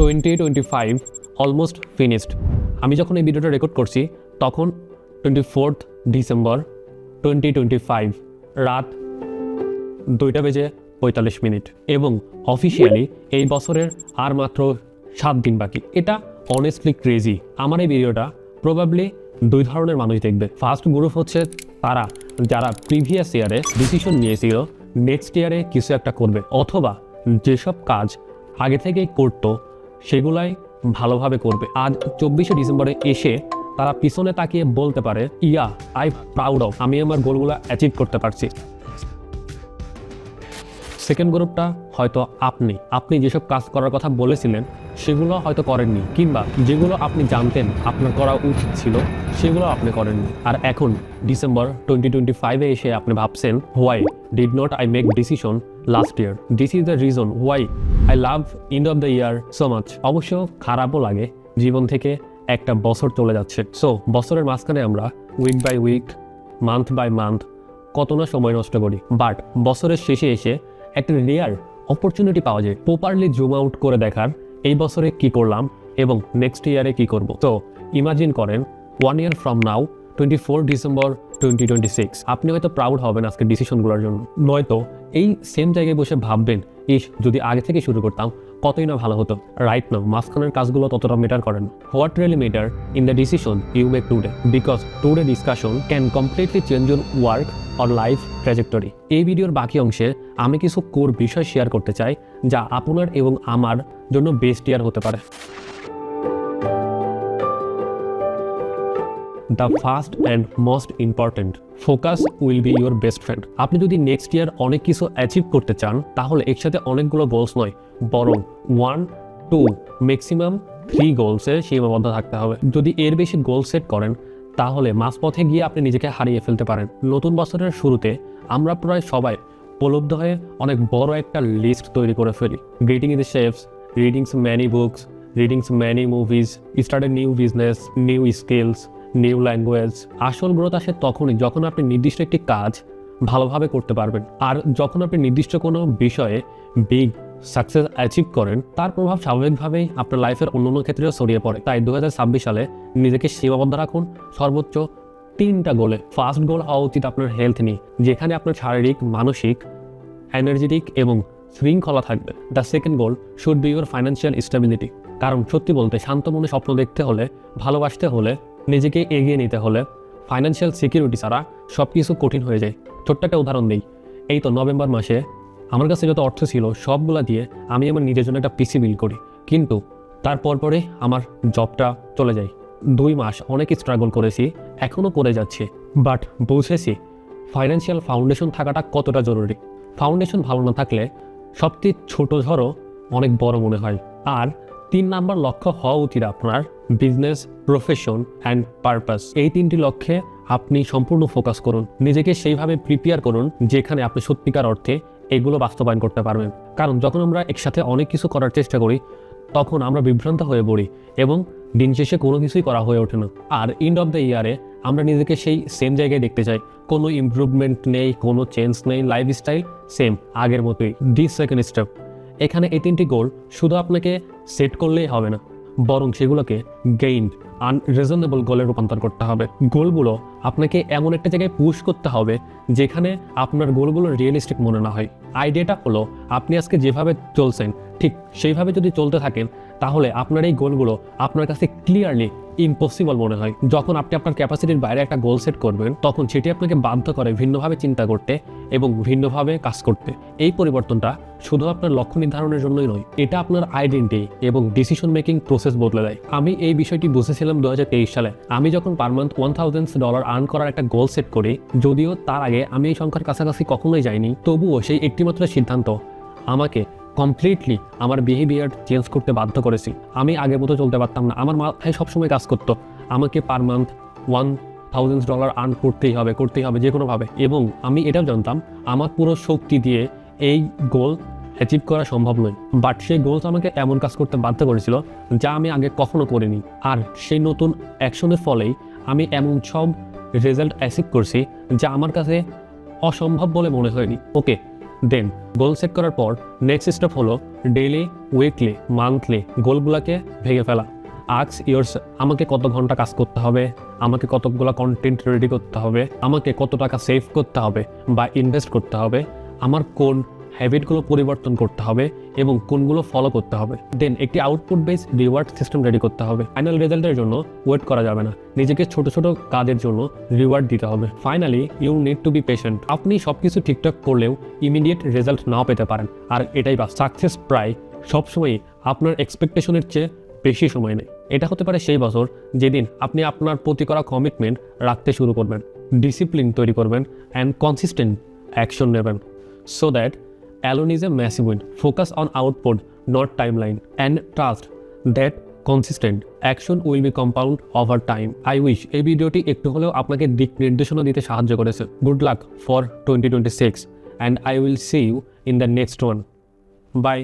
Twenty twenty five almost finished আমি যখন এই ভিডিওটা রেকর্ড করছি, তখন twenty fourth December twenty twenty five রাত দুইটা বেজে পঁয়তাল্লিশ মিনিট। এবং অফিসিয়ালি এই বছরের আর মাত্র সাত দিন বাকি। এটা অনেস্টলি ক্রেজি আমার এই ভিডিওটা প্রবাবলি দুই ধরনের মানুষ দেখবে। ফার্স্ট গ্রুপ হচ্ছে তারা, যারা প্রিভিয়াস ইয়ারে ডিসিশন নিয়েছিল নেক্সট ইয়ারে কিছু একটা করবে। অথবা যেসব কাজ আগে থেকেই করতো সেগুলাই ভালোভাবে করবে। আজ চব্বিশে ডিসেম্বরে এসে তারা পিছনে তাকিয়ে বলতে পারে, ইয়া, আই প্রাউড অফ আমি আমার গোলগুলো অ্যাচিভ করতে পারছি। সেকেন্ড গ্রুপটা হয়তো আপনি আপনি যেসব কাজ করার কথা বলেছিলেন, সেগুলো হয়তো করেননি, কিংবা যেগুলো আপনি জানতেন আপনার করা উচিত ছিল, সেগুলো আপনি করেননি। আর এখন, ডিসেম্বর টোয়েন্টি টোয়েন্টি ফাইভে এসে আপনি ভাবছেন, why, did not I make decision last year? This is the reason why I love end of the year so much অবশ্য খারাপও লাগে, জীবন থেকে একটা বছর চলে যাচ্ছে। সো বছরের মাঝখানে আমরা week by week month by month কত না সময় নষ্ট করি। বাট বছরের শেষে এসে একটা রেয়ার অপরচুনিটি পাওয়া যায়। প্রপারলি জুম আউট করে দেখার এই বছরে কি করলাম এবং নেক্সট ইয়ারে কি করব। তো ইমাজিন করেন one year from now twenty four December twenty twenty six আপনি হয়তো প্রাউড হবেন আজকে ডিসিশনগুলোর জন্য। নয়তো এই সেম জায়গায় বসে ভাববেন, ইস, যদি আগে থেকে শুরু করতাম, কতই না ভালো হতো। রাইট নাও মাঝখানের কাজগুলো ততটা মেটার করেন what really matter in the decision you make today because today discussion can completely change your work or life trajectory এই ভিডিওর বাকি অংশে আমি কিছু কোর বিষয় শেয়ার করতে চাই, যা আপনার এবং আমার জন্য বেস্ট ইয়ার হতে পারে। The first and most important focus will be your best friend আপনি যদি নেক্সট ইয়ার অনেক কিছু অ্যাচিভ করতে চান, তাহলে একসাথে অনেকগুলো গোলস নয়, বরং ওয়ান টু ম্যাক্সিমাম থ্রি গোলসে সীমাবদ্ধ থাকতে হবে। যদি এর বেশি গোল সেট করেন, তাহলে মাঝপথে গিয়ে আপনি নিজেকে হারিয়ে ফেলতে পারেন। নতুন বছরের শুরুতে আমরা প্রায় সবাই উপলব্ধ হয়ে অনেক বড় একটা লিস্ট তৈরি করে ফেলি। Getting in shape readings many books readings many movies start a new business new skills new language আসল গ্রোথ আসে তখনই যখন আপনি নির্দিষ্ট একটি কাজ ভালোভাবে করতে পারবেন। আর যখন আপনি নির্দিষ্ট কোনো বিষয়ে বিগ সাকসেস অ্যাচিভ করেন, তার প্রভাব স্বাভাবিকভাবেই আপনার লাইফের অন্যান্য ক্ষেত্রেও ছড়িয়ে পড়ে। তাই দু হাজার ছাব্বিশ সালে নিজেকে সীমাবদ্ধ রাখুন। সর্বোচ্চ তিনটা গোলে ফার্স্ট গোল হওয়া উচিত আপনার হেলথ নিয়ে, যেখানে আপনার শারীরিক, মানসিক এনার্জেটিক এবং শৃঙ্খলা থাকবে। The second goal should be your financial stability কারণ সত্যি বলতে, শান্ত মনে স্বপ্ন দেখতে হলে, ভালোবাসতে হলে নিজেকে এগিয়ে নিতে হলে ফাইন্যান্সিয়াল সিকিউরিটি ছাড়া সব কিছু কঠিন হয়ে যায়। ছোট্ট একটা উদাহরণ দিই। এই তো নভেম্বর মাসে আমার কাছে যত অর্থ ছিল, সবগুলা দিয়ে আমি আমার নিজের জন্য একটা পিসি বিল করি। কিন্তু তারপর পরে আমার জবটা চলে যায়। দুই মাস অনেক স্ট্রাগল করেছি এখনও করে যাচ্ছি। বাট বুঝেছি ফাইন্যান্সিয়াল ফাউন্ডেশন থাকাটা কতটা জরুরি। ফাউন্ডেশন ভালো না থাকলে সবচেয়ে ছোট ঝড়ও অনেক বড় মনে হয়। আর তিন নাম্বার লক্ষ্য হওয়া উচিত আপনার বিজনেস প্রফেশন অ্যান্ড পারপাস এই তিনটি লক্ষ্যে আপনি সম্পূর্ণ ফোকাস করুন। নিজেকে সেইভাবে প্রিপেয়ার করুন যেখানে আপনি সত্যিকার অর্থে এগুলো বাস্তবায়ন করতে পারবেন। কারণ যখন আমরা একসাথে অনেক কিছু করার চেষ্টা করি, তখন আমরা বিভ্রান্ত হয়ে পড়ি এবং দিন শেষে কোনো কিছুই করা হয়ে ওঠে না। আর এন্ড অফ দ্য ইয়ারে আমরা নিজেকে সেই সেম জায়গায় দেখতে চাই। কোনো ইমপ্রুভমেন্ট নেই, কোনো চেঞ্জ নেই লাইফস্টাইল সেম আগের মতোই। ডি সেকেন্ড স্টেপ এখানে এই তিনটি গোল শুধু আপনাকে সেট করলেই হবে না, বরং সেগুলোকে গেইন্ড আনরিজনেবল গোলে রূপান্তর করতে হবে। গোলগুলো আপনাকে এমন একটা জায়গায় পুশ করতে হবে যেখানে আপনার গোলগুলো রিয়েলিস্টিক মনে না হয়। আইডিয়াটা হলো, আপনি আজকে যেভাবে চলছেন, ঠিক সেইভাবে যদি চলতে থাকেন, তাহলে আপনার এই গোলগুলো আপনার কাছে ক্লিয়ারলি ইম্পসিবল মনে হয়। যখন আপনি আপনার ক্যাপাসিটির বাইরে একটা গোল সেট করবেন, তখন সেটি আপনাকে বাধ্য করে ভিন্নভাবে চিন্তা করতে এবং ভিন্নভাবে কাজ করতে। এই পরিবর্তনটা শুধু আপনার লক্ষ্য নির্ধারণের জন্যই নয়, এটা আপনার আইডেন্টি এবং ডিসিশন মেকিং প্রসেস বদলে দেয়। আমি এই বিষয়টি বুঝেছিলাম দু হাজার তেইশ সালে। আমি যখন per month one thousand dollar earn করার একটা গোল সেট করি, যদিও তার আগে আমি এই সংখ্যার কাছাকাছি কখনোই যাইনি, তবুও সেই একটিমাত্র সিদ্ধান্ত আমাকে কমপ্লিটলি আমার বিহেভিয়ার চেঞ্জ করতে বাধ্য করেছি। আমি আগের মতো চলতে পারতাম না। আমার মাথায় সবসময় কাজ করতো। আমাকে per month one thousand dollar earn করতেই হবে করতেই হবে যে কোনোভাবে এবং আমি এটাও জানতাম, আমার পুরো শক্তি দিয়ে এই গোল অ্যাচিভ করা সম্ভব নয়। বাট সেই গোলস আমাকে এমন কাজ করতে বাধ্য করেছিল, যা আমি আগে কখনো করিনি। আর সেই নতুন অ্যাকশনের ফলেই আমি এমন সব রেজাল্ট অ্যাচিভ করছি, যা আমার কাছে অসম্ভব বলে মনে হয়নি। ওকে দেন। গোল সেট করার পর নেক্সট স্টেপ হলো ডেইলি উইকলি মান্থলি গোলগুলোকে ভেঙে ফেলা। আক্স ইয়ার্স আমাকে কত ঘণ্টা কাজ করতে হবে? আমাকে কতগুলো কন্টেন্ট রেডি করতে হবে? আমাকে কত টাকা সেভ করতে হবে? বা ইনভেস্ট করতে হবে? আমার কোন হ্যাবিটগুলো পরিবর্তন করতে হবে এবং কোনগুলো ফলো করতে হবে। দেন একটি output base reward system ready করতে হবে। ফাইনাল রেজাল্টের জন্য ওয়েট করা যাবে না। নিজেকে ছোট ছোট কাজের জন্য রিওয়ার্ড দিতে হবে। Finally you need to be patient আপনি সব কিছু ঠিকঠাক করলেও ইমিডিয়েট রেজাল্ট নাও পেতে পারেন। আর এটাই বা সাকসেস প্রায় সবসময়ই আপনার এক্সপেকটেশনের চেয়ে বেশি সময় নেই এটা হতে পারে সেই বছর যেদিন আপনি আপনার প্রতি করা কমিটমেন্ট রাখতে শুরু করবেন। ডিসিপ্লিন তৈরি করবেন অ্যান্ড কনসিস্টেন্ট অ্যাকশন নেবেন। So that is a massive win focus on output, not timeline and trust that consistent action will be compound over time I wish এই ভিডিওটি একটু হলেও আপনাকে দিক নির্দেশনা দিতে সাহায্য করেছে। Good luck for twenty twenty six and I will see you in the next one bye